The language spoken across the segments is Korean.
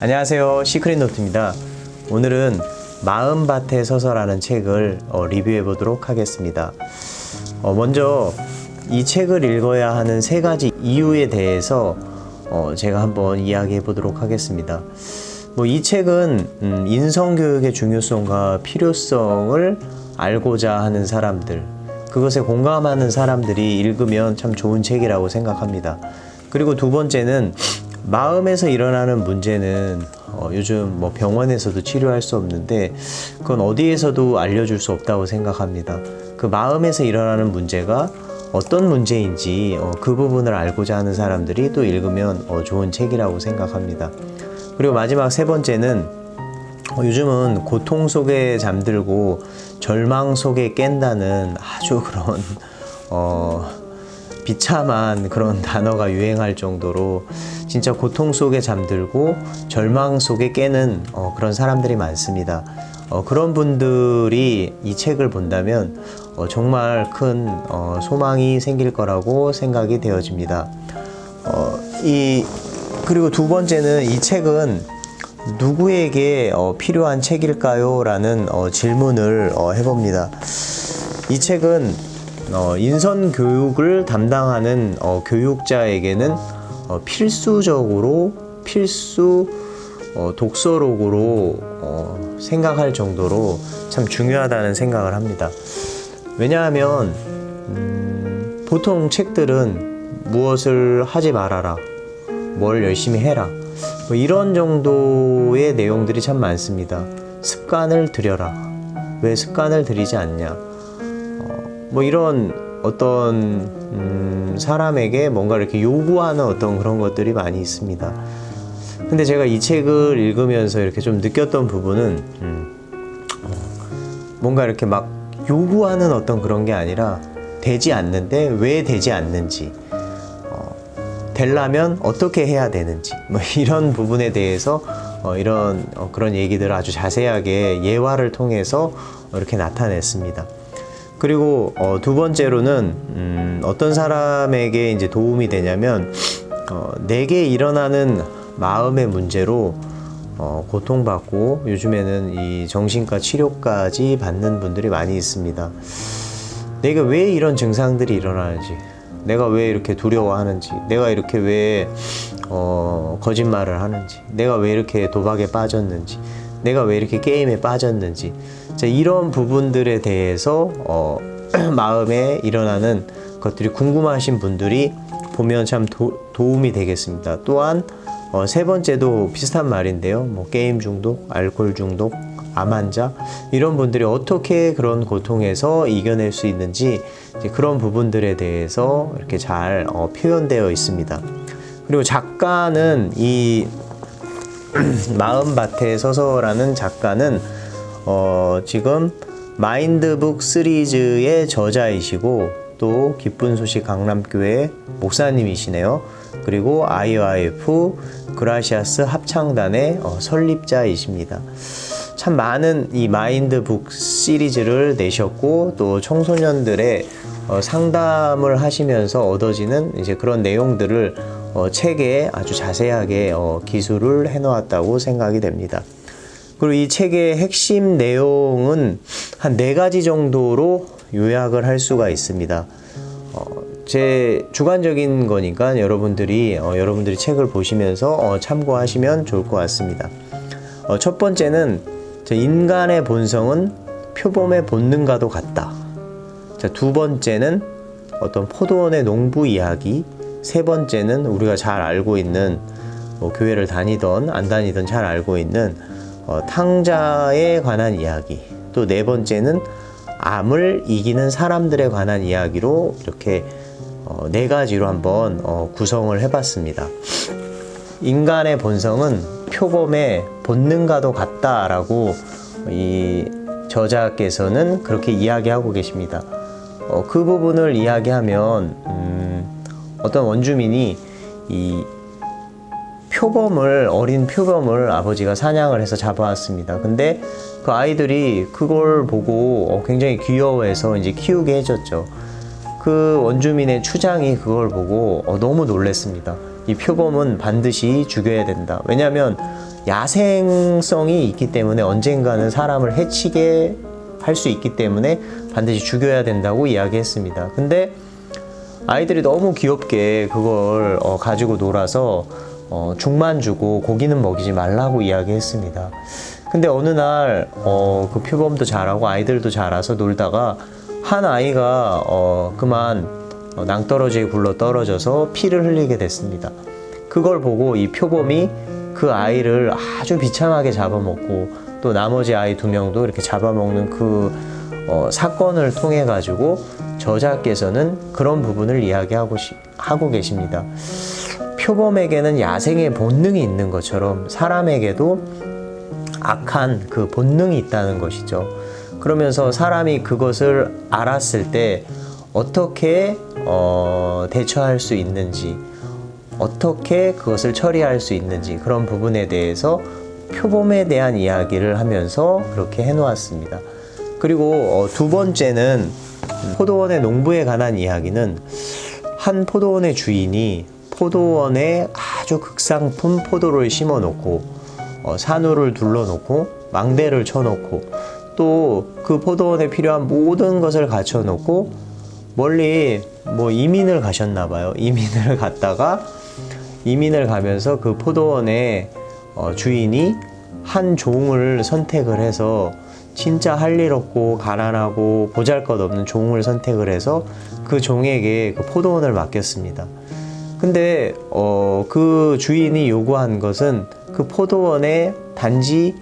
안녕하세요. 시크릿 노트입니다. 오늘은 마음밭에 서서라는 책을 어, 리뷰해 보도록 하겠습니다. 어, 먼저 이 책을 읽어야 하는 세 가지 이유에 대해서 어, 제가 한번 이야기해 보도록 하겠습니다. 뭐 이 책은 음, 인성 교육의 중요성과 필요성을 알고자 하는 사람들, 그것에 공감하는 사람들이 읽으면 참 좋은 책이라고 생각합니다. 그리고 두 번째는 마음에서 일어나는 문제는 어, 요즘 뭐 병원에서도 치료할 수 없는데 그건 어디에서도 알려줄 수 없다고 생각합니다. 그 마음에서 일어나는 문제가 어떤 문제인지 어, 그 부분을 알고자 하는 사람들이 또 읽으면 어, 좋은 책이라고 생각합니다. 그리고 마지막 세 번째는 어, 요즘은 고통 속에 잠들고 절망 속에 깬다는 아주 그런 어, 비참한 그런 단어가 유행할 정도로 진짜 고통 속에 잠들고 절망 속에 깨는 어, 그런 사람들이 많습니다. 어, 그런 분들이 이 책을 본다면 어, 정말 큰 어, 소망이 생길 거라고 생각이 되어집니다. 어, 이 그리고 두 번째는 이 책은 누구에게 어, 필요한 책일까요? 라는 어, 질문을 어, 해봅니다. 이 책은 어, 인선 교육을 담당하는 어, 교육자에게는 어, 필수적으로 필수 어, 독서록으로 어, 생각할 정도로 참 중요하다는 생각을 합니다. 왜냐하면 음, 보통 책들은 무엇을 하지 말아라, 뭘 열심히 해라, 뭐 이런 정도의 내용들이 참 많습니다. 습관을 들여라. 왜 습관을 들이지 않냐? 뭐 이런 어떤 음, 사람에게 뭔가 이렇게 요구하는 어떤 그런 것들이 많이 있습니다. 근데 제가 이 책을 읽으면서 이렇게 좀 느꼈던 부분은 음, 어, 뭔가 이렇게 막 요구하는 어떤 그런 게 아니라 되지 않는데 왜 되지 않는지 어, 되려면 어떻게 해야 되는지 뭐 이런 부분에 대해서 어, 이런 어, 그런 얘기들을 아주 자세하게 예화를 통해서 이렇게 나타냈습니다. 그리고 어, 두 번째로는 음, 어떤 사람에게 이제 도움이 되냐면 어, 내게 일어나는 마음의 문제로 어, 고통받고 요즘에는 이 정신과 치료까지 받는 분들이 많이 있습니다. 내가 왜 이런 증상들이 일어나는지, 내가 왜 이렇게 두려워하는지, 내가 이렇게 왜 어, 거짓말을 하는지, 내가 왜 이렇게 도박에 빠졌는지, 내가 왜 이렇게 게임에 빠졌는지, 자, 이런 부분들에 대해서 어, 마음에 일어나는 것들이 궁금하신 분들이 보면 참 도, 도움이 되겠습니다. 또한 어, 세 번째도 비슷한 말인데요. 뭐 게임 중독, 알코올 중독, 암 환자 이런 분들이 어떻게 그런 고통에서 이겨낼 수 있는지 그런 부분들에 대해서 이렇게 잘 어, 표현되어 있습니다. 그리고 작가는 이 마음밭에 서서라는 작가는 어, 지금 마인드북 시리즈의 저자이시고 또 기쁜 소식 강남교회 목사님이시네요. 그리고 IOIF 그라시아스 합창단의 어, 설립자이십니다. 참 많은 이 마인드북 시리즈를 내셨고 또 청소년들의 어, 상담을 하시면서 얻어지는 이제 그런 내용들을 어, 책에 아주 자세하게 어, 기술을 해놓았다고 생각이 됩니다. 그리고 이 책의 핵심 내용은 한 네 가지 정도로 요약을 할 수가 있습니다. 어, 제 주관적인 거니까 여러분들이 어, 여러분들이 책을 보시면서 어, 참고하시면 좋을 것 같습니다. 어, 첫 번째는 저 인간의 본성은 표범의 본능과도 같다. 자, 두 번째는 어떤 포도원의 농부 이야기. 세 번째는 우리가 잘 알고 있는 뭐 교회를 다니던 안 다니던 잘 알고 있는 어, 탕자에 관한 이야기. 또 네 번째는 암을 이기는 사람들에 관한 이야기로 이렇게 어, 네 가지로 한번 어, 구성을 해봤습니다. 인간의 본성은 표범의 본능과도 같다라고 이 저자께서는 그렇게 이야기하고 계십니다. 어, 그 부분을 이야기하면 음, 어떤 원주민이 이 표범을 어린 표범을 아버지가 사냥을 해서 잡아왔습니다. 근데 그 아이들이 그걸 보고 어, 굉장히 귀여워해서 이제 키우게 해줬죠. 그 원주민의 추장이 그걸 보고 어, 너무 놀랬습니다. 이 표범은 반드시 죽여야 된다. 왜냐하면 야생성이 있기 때문에 언젠가는 사람을 해치게 할 수 있기 때문에 반드시 죽여야 된다고 이야기했습니다. 근데 아이들이 너무 귀엽게 그걸 어, 가지고 놀아서 어, 죽만 주고 고기는 먹이지 말라고 이야기했습니다. 근데 어느 날, 어, 그 표범도 잘하고 아이들도 잘와서 놀다가 한 아이가 어, 그만 어, 낭떠러지에 굴러 떨어져서 피를 흘리게 됐습니다. 그걸 보고 이 표범이 그 아이를 아주 비참하게 잡아먹고 또 나머지 아이 두 명도 이렇게 잡아먹는 그 어, 사건을 통해 가지고 저자께서는 그런 부분을 이야기하고 시- 하고 계십니다. 표범에게는 야생의 본능이 있는 것처럼 사람에게도 악한 그 본능이 있다는 것이죠. 그러면서 사람이 그것을 알았을 때 어떻게 어, 대처할 수 있는지, 어떻게 그것을 처리할 수 있는지 그런 부분에 대해서 표범에 대한 이야기를 하면서 그렇게 해놓았습니다. 그리고 어, 두 번째는 포도원의 농부에 관한 이야기는 한 포도원의 주인이 포도원에 아주 극상품 포도를 심어 놓고 어, 산호를 둘러 놓고 망대를 쳐 놓고 또 그 포도원에 필요한 모든 것을 갖춰 놓고 멀리 뭐 이민을 가셨나 봐요. 이민을 갔다가 이민을 가면서 그 포도원의 어, 주인이 한 종을 선택을 해서 진짜 할 일 없고 가난하고 보잘 것 없는 종을 선택을 해서 그 종에게 그 포도원을 맡겼습니다. 근데 어, 그 주인이 요구한 것은 그 포도원의 단지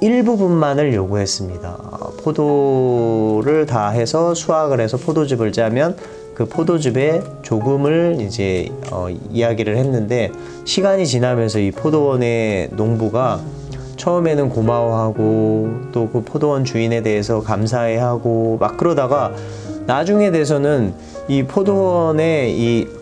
일부분만을 요구했습니다. 포도를 다 해서 수확을 해서 포도즙을 짜면 그 포도즙에 조금을 이제 어, 이야기를 했는데 시간이 지나면서 이 포도원의 농부가 처음에는 고마워하고 또 그 포도원 주인에 대해서 감사해하고 막 그러다가 나중에 돼서는 이 포도원의 이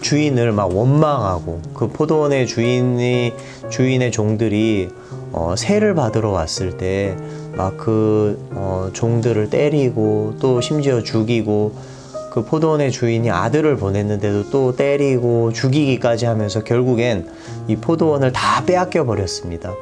주인을 막 원망하고 그 포도원의 주인이 주인의 종들이 어, 세를 받으러 왔을 때 막 그 어, 종들을 때리고 또 심지어 죽이고 그 포도원의 주인이 아들을 보냈는데도 또 때리고 죽이기까지 하면서 결국엔 이 포도원을 다 빼앗겨 버렸습니다.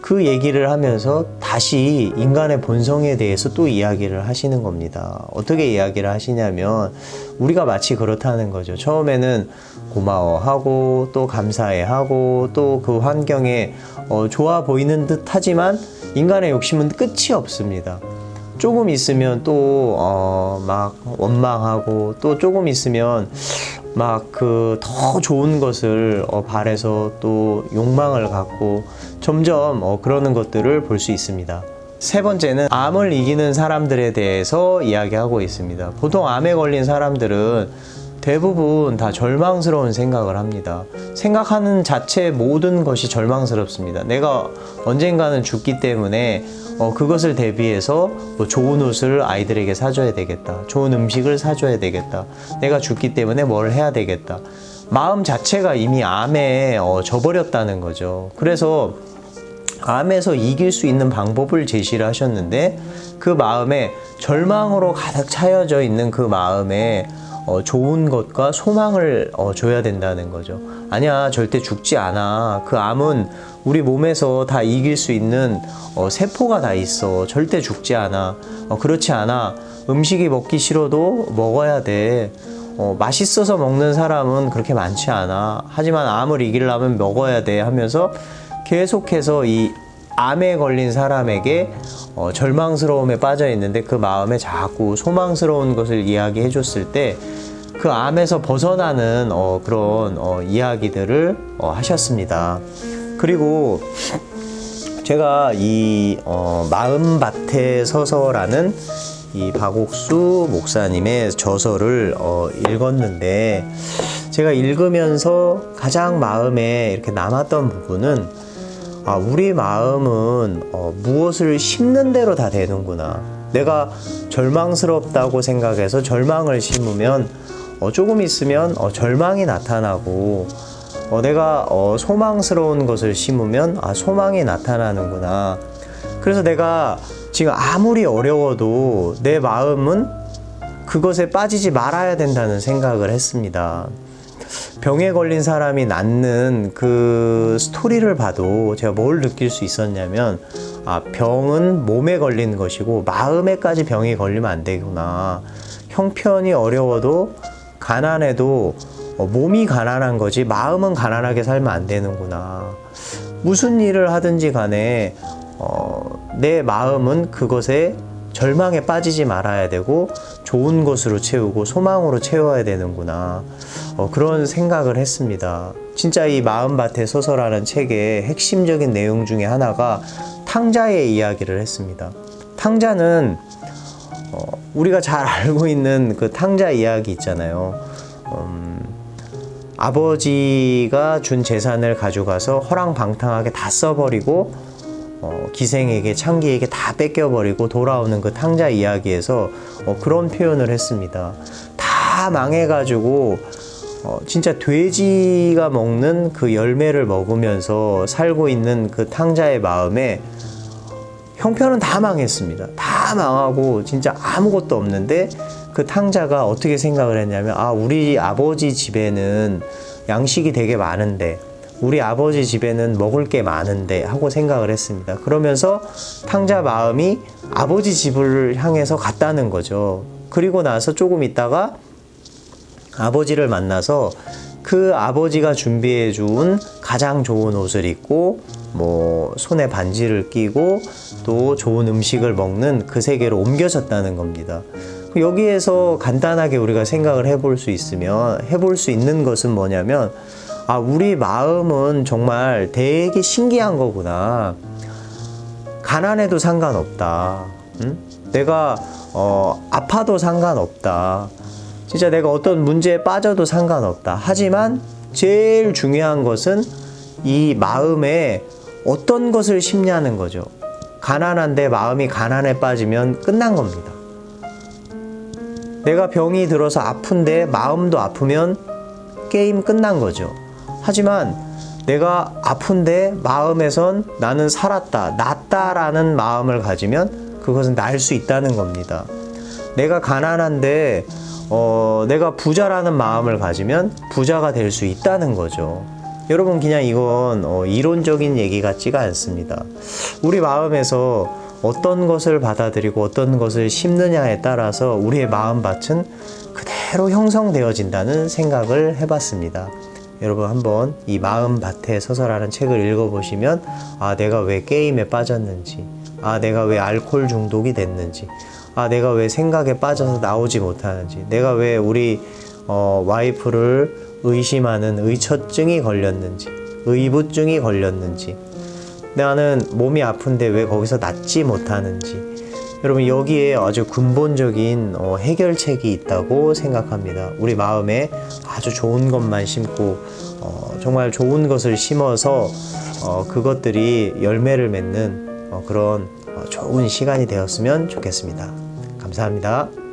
그 얘기를 하면서 다시 인간의 본성에 대해서 또 이야기를 하시는 겁니다. 어떻게 이야기를 하시냐면 우리가 마치 그렇다는 거죠. 처음에는 고마워하고 또 감사해하고 또 그 환경에 어, 좋아 보이는 듯 하지만 인간의 욕심은 끝이 없습니다. 조금 있으면 또, 어, 막 원망하고 또 조금 있으면 막 그 더 좋은 것을 어, 바래서 또 욕망을 갖고 점점 어, 그러는 것들을 볼 수 있습니다. 세 번째는 암을 이기는 사람들에 대해서 이야기하고 있습니다. 보통 암에 걸린 사람들은 대부분 다 절망스러운 생각을 합니다. 생각하는 자체 모든 것이 절망스럽습니다. 내가 언젠가는 죽기 때문에 어, 그것을 대비해서 뭐 좋은 옷을 아이들에게 사줘야 되겠다. 좋은 음식을 사줘야 되겠다. 내가 죽기 때문에 뭘 해야 되겠다. 마음 자체가 이미 암에 어, 져버렸다는 거죠. 그래서 암에서 이길 수 있는 방법을 제시를 하셨는데 그 마음에 절망으로 가득 차여져 있는 그 마음에 어, 좋은 것과 소망을 어, 줘야 된다는 거죠. 아니야, 절대 죽지 않아. 그 암은 우리 몸에서 다 이길 수 있는 어, 세포가 다 있어. 절대 죽지 않아. 어, 그렇지 않아. 음식이 먹기 싫어도 먹어야 돼. 어, 맛있어서 먹는 사람은 그렇게 많지 않아. 하지만 암을 이기려면 먹어야 돼 하면서 계속해서 이 암에 걸린 사람에게 어, 절망스러움에 빠져 있는데 그 마음에 자꾸 소망스러운 것을 이야기해 줬을 때 그 암에서 벗어나는 어, 그런 어, 이야기들을 어, 하셨습니다. 그리고 제가 이 어, 마음밭에 서서라는 이 박옥수 목사님의 저서를 어, 읽었는데 제가 읽으면서 가장 마음에 이렇게 남았던 부분은 아, 우리 마음은 어, 무엇을 심는 대로 다 되는구나. 내가 절망스럽다고 생각해서 절망을 심으면 어, 조금 있으면 어, 절망이 나타나고 어, 내가 어, 소망스러운 것을 심으면 아, 소망이 나타나는구나. 그래서 내가 지금 아무리 어려워도 내 마음은 그것에 빠지지 말아야 된다는 생각을 했습니다. 병에 걸린 사람이 낫는 그 스토리를 봐도 제가 뭘 느낄 수 있었냐면 아, 병은 몸에 걸리는 것이고 마음에까지 병이 걸리면 안 되구나. 형편이 어려워도 가난해도 어, 몸이 가난한 거지 마음은 가난하게 살면 안 되는구나. 무슨 일을 하든지 간에 어, 내 마음은 그것에 절망에 빠지지 말아야 되고 좋은 것으로 채우고 소망으로 채워야 되는구나 어, 그런 생각을 했습니다. 진짜 이 마음밭에 서서라는 책의 핵심적인 내용 중에 하나가 탕자의 이야기를 했습니다. 탕자는 어, 우리가 잘 알고 있는 그 탕자 이야기 있잖아요. 음, 아버지가 준 재산을 가져가서 허랑방탕하게 다 써버리고 어, 기생에게 창기에게 다 뺏겨버리고 돌아오는 그 탕자 이야기에서 어, 그런 표현을 했습니다. 다 망해가지고 어, 진짜 돼지가 먹는 그 열매를 먹으면서 살고 있는 그 탕자의 마음에 형편은 다 망했습니다. 다 망하고 진짜 아무것도 없는데 그 탕자가 어떻게 생각을 했냐면 아 우리 아버지 집에는 양식이 되게 많은데 우리 아버지 집에는 먹을 게 많은데 하고 생각을 했습니다. 그러면서 탕자 마음이 아버지 집을 향해서 갔다는 거죠. 그리고 나서 조금 있다가 아버지를 만나서 그 아버지가 준비해 준 가장 좋은 옷을 입고 뭐 손에 반지를 끼고 또 좋은 음식을 먹는 그 세계로 옮겨졌다는 겁니다. 여기에서 간단하게 우리가 생각을 해볼 수 있으면 해볼 수 있는 것은 뭐냐면 아 우리 마음은 정말 되게 신기한 거구나. 가난해도 상관없다. 응? 내가 어, 아파도 상관없다. 진짜 내가 어떤 문제에 빠져도 상관없다. 하지만 제일 중요한 것은 이 마음에 어떤 것을 심냐는 거죠. 가난한데 마음이 가난에 빠지면 끝난 겁니다. 내가 병이 들어서 아픈데 마음도 아프면 게임 끝난 거죠. 하지만 내가 아픈데 마음에선 나는 살았다, 낫다라는 마음을 가지면 그것은 날 수 있다는 겁니다. 내가 가난한데 어, 내가 부자라는 마음을 가지면 부자가 될 수 있다는 거죠. 여러분 그냥 이건 어, 이론적인 얘기 같지가 않습니다. 우리 마음에서 어떤 것을 받아들이고 어떤 것을 심느냐에 따라서 우리의 마음밭은 그대로 형성되어진다는 생각을 해봤습니다. 여러분 한번 이 마음밭에 서서라는 책을 읽어보시면 아 내가 왜 게임에 빠졌는지 아 내가 왜 알코올 중독이 됐는지 아 내가 왜 생각에 빠져서 나오지 못하는지 내가 왜 우리 어, 와이프를 의심하는 의처증이 걸렸는지 의부증이 걸렸는지 나는 몸이 아픈데 왜 거기서 낫지 못하는지 여러분 여기에 아주 근본적인 어, 해결책이 있다고 생각합니다. 우리 마음에 아주 좋은 것만 심고 어, 정말 좋은 것을 심어서 어, 그것들이 열매를 맺는 어, 그런 어, 좋은 시간이 되었으면 좋겠습니다. 감사합니다.